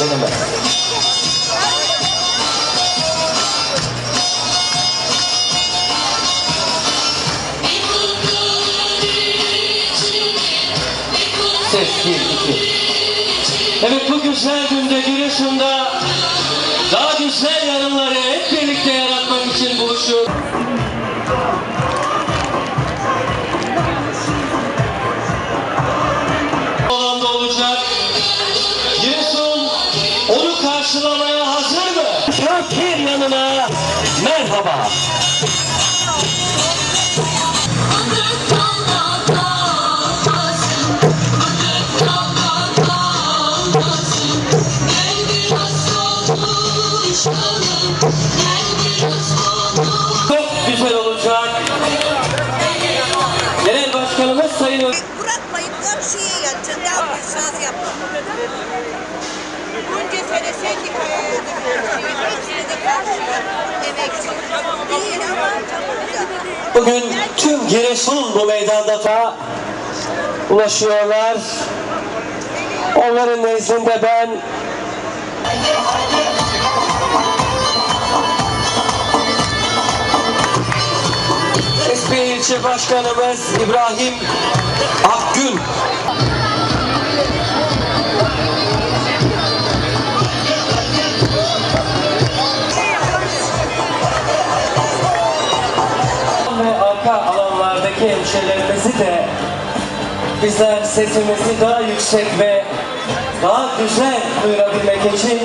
deneme. Ses 1, 2. Evet bu güzel Şakir yanına merhaba. Çok güzel olacak. Genel Başkanımız Sayın Bırakmayıp karşıya yatacaksın. Ne yapıyorsanız yapın. Bunca sene sendikaya yönetim hepsine de karşıya emekçi. Değil ama. Bugün tüm Giresun bu meydanda da ulaşıyorlar. Onların nezdinde ben ilçe başkanımız İbrahim Akgün bizler sesimizi daha yüksek ve daha güzel duyurabilmek için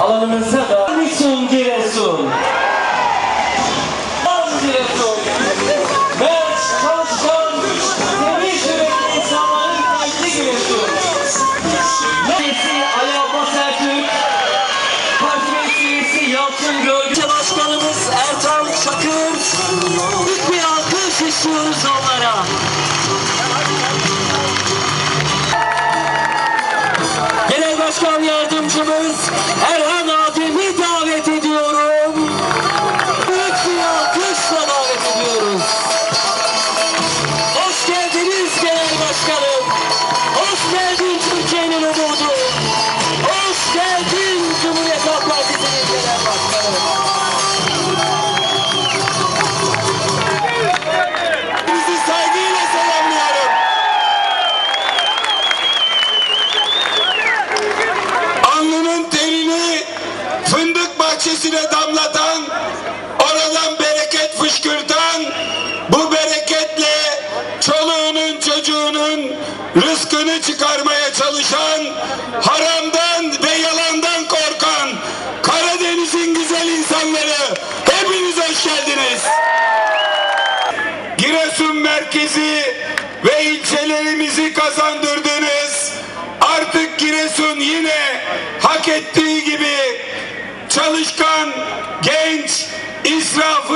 alanımızda da Giresun Giresun Giresun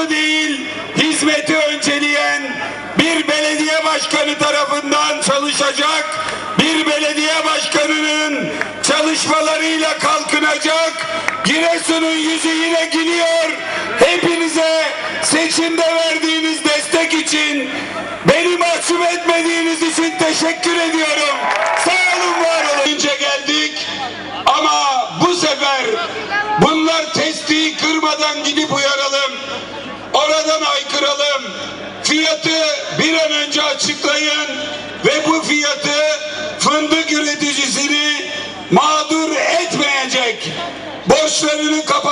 israfı değil, hizmeti önceleyen bir belediye başkanı tarafından çalışacak, bir belediye başkanının çalışmalarıyla kalkınacak, Giresun'un yüzü yine gülüyor. Hepinize seçimde verdiğiniz destek için, beni mahcup etmediğiniz için teşekkür ediyorum.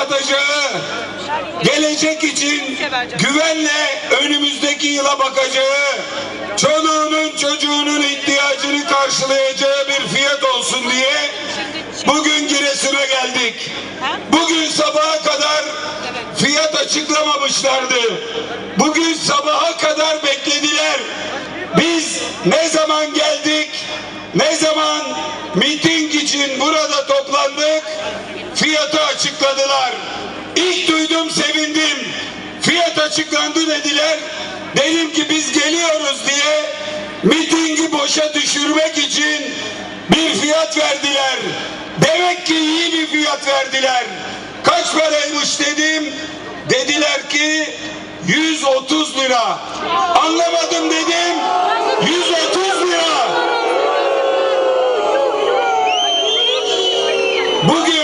Kapatacağı, gelecek için güvenle önümüzdeki yıla bakacağı, çoluğunun çocuğunun ihtiyacını karşılayacağı bir fiyat olsun diye bugün Giresun'a geldik. Bugün sabaha kadar fiyat açıklamamışlardı. Bugün sabaha kadar beklediler. Biz ne zaman geldik, ne zaman miting için burada toplandık, açıkladılar. İlk duydum sevindim. Fiyat açıklandı dediler. Dedim ki biz geliyoruz diye mitingi boşa düşürmek için bir fiyat verdiler. Demek ki iyi bir fiyat verdiler. Kaç paraymış dedim. Dediler ki 130 lira. Anlamadım dedim. 130 lira. Bugün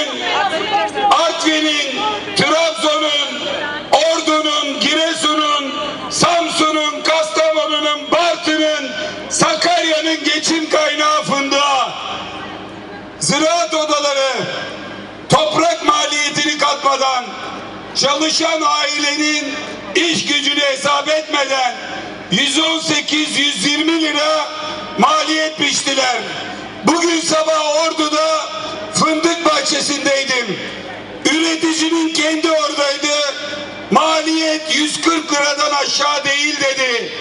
çalışan ailenin iş gücünü hesap etmeden 118-120 lira maliyet biçtiler. Bugün sabah Ordu'da fındık bahçesindeydim. Üreticinin kendi oradaydı. Maliyet 140 liradan aşağı değil dedi.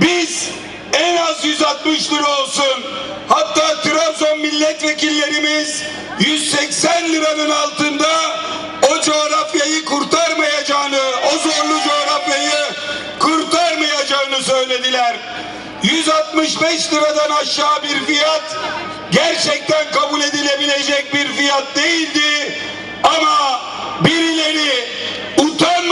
Biz en az 160 lira olsun. Hatta Trabzon milletvekillerimiz 180 liranın altında o coğrafyayı kurtarmayacağını, o zorlu coğrafyayı kurtarmayacağını söylediler. 165 liradan aşağı bir fiyat gerçekten kabul edilebilecek bir fiyat değildi. Ama birileri utanmadan,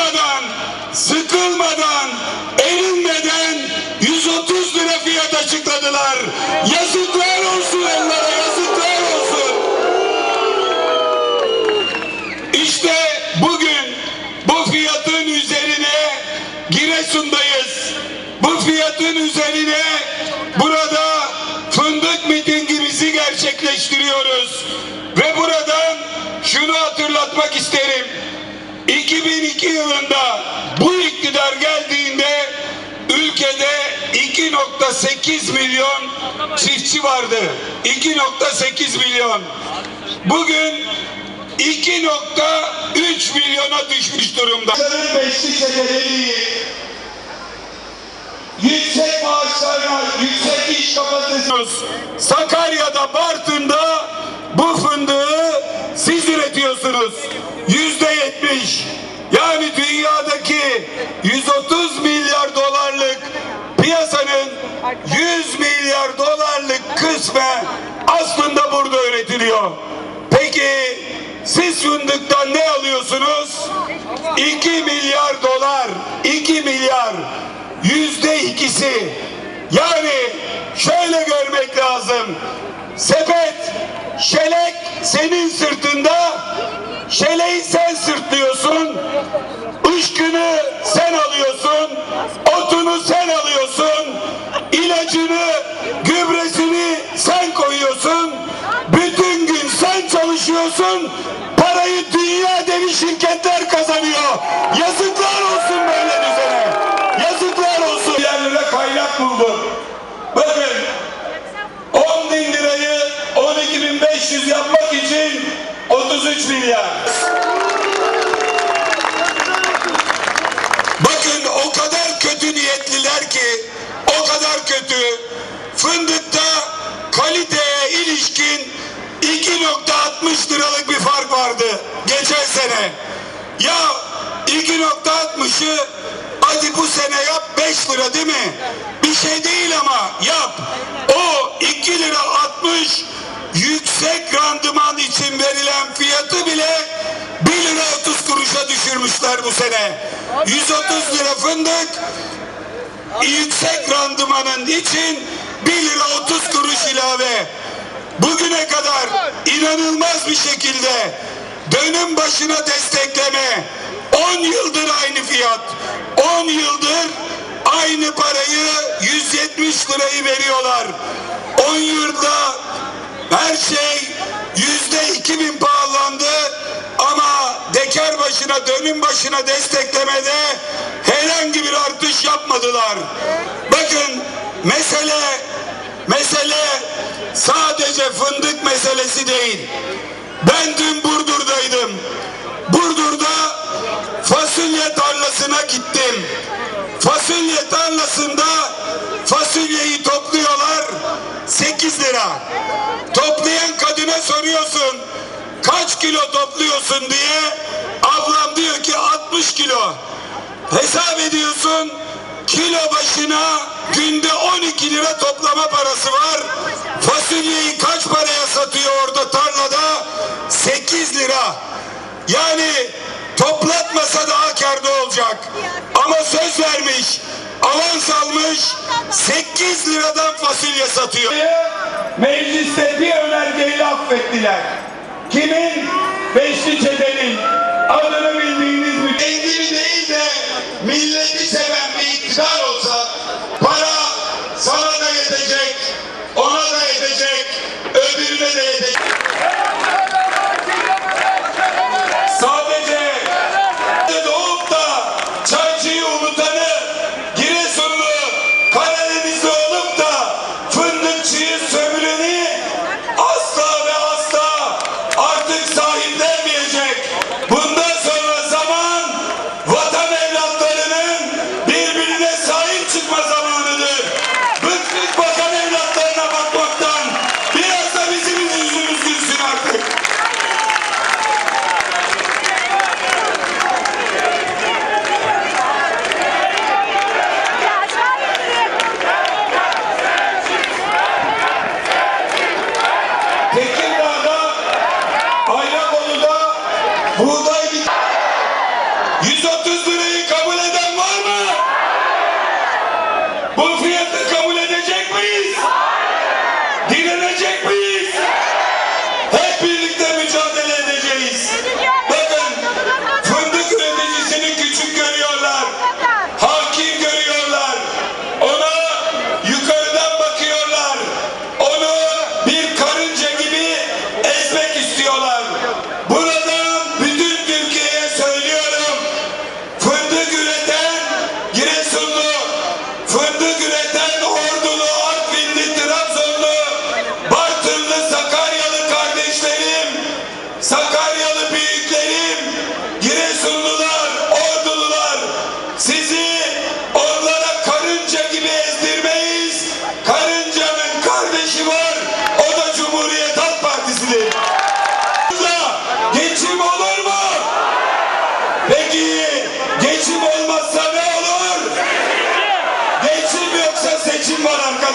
2.8 milyon çiftçi vardı. 2.8 milyon. Bugün 2.3 milyona düşmüş durumda. Beşli çeteliği, yüksek maaşlarla yüksek iş kapasitesi. Sakarya'da, Bartın'da bu fındığı siz üretiyorsunuz. Yüzde yetmiş. Yani dünyadaki 130 milyar dolarlık piyasanın 100 milyar dolarlık kısmı aslında burada üretiliyor. Peki siz fındıktan ne alıyorsunuz? 2 milyar dolar. 2 milyar. Yüzde ikisi. Yani şöyle görmek lazım. Sepet, şelek senin sırtında. Şeleği sen sırtlıyorsun. Işkını sen alıyorsun. Otunu sen alıyorsun. ilacını, gübresini sen koyuyorsun. Bütün gün sen çalışıyorsun. Parayı dünya devi şirketler kazanıyor. 2.60 liralık bir fark vardı geçen sene. Ya 2.60'ı hadi bu sene yap 5 lira değil mi? Bir şey değil ama yap. O 2 lira 60 yüksek randıman için verilen fiyatı bile 1 lira 30 kuruşa düşürmüşler bu sene. 130 lira fındık yüksek randımanın için 1 lira 30 kuruş ilave. Bugüne kadar inanılmaz bir şekilde dönüm başına destekleme 10 yıldır aynı fiyat 10 yıldır aynı parayı 170 lirayı veriyorlar 10 yılda her şey yüzde 2000 pahalandı ama dekar başına dönüm başına desteklemede herhangi bir artış yapmadılar. Bakın mesele sadece fındık meselesi değil. Ben dün Burdur'daydım. Burdur'da fasulye tarlasına gittim. Fasulye tarlasında fasulyeyi topluyorlar 8 lira. Toplayan kadına soruyorsun kaç kilo topluyorsun diye ablam diyor ki 60 kilo. Hesap ediyorsun kilo başına günde 12 lira toplama parası var. Fasulyeyi kaç paraya satıyor orada tarlada? 8 lira. Yani toplatmasa daha karda olacak. Ama söz vermiş, avans almış, 8 liradan fasulye satıyor. Mecliste bir önergeyle affettiler. Kimin? Beşli çetenin. Adını bildiğiniz bir... Kendini değil de milleti seven bir iktidar olsa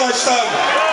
nós.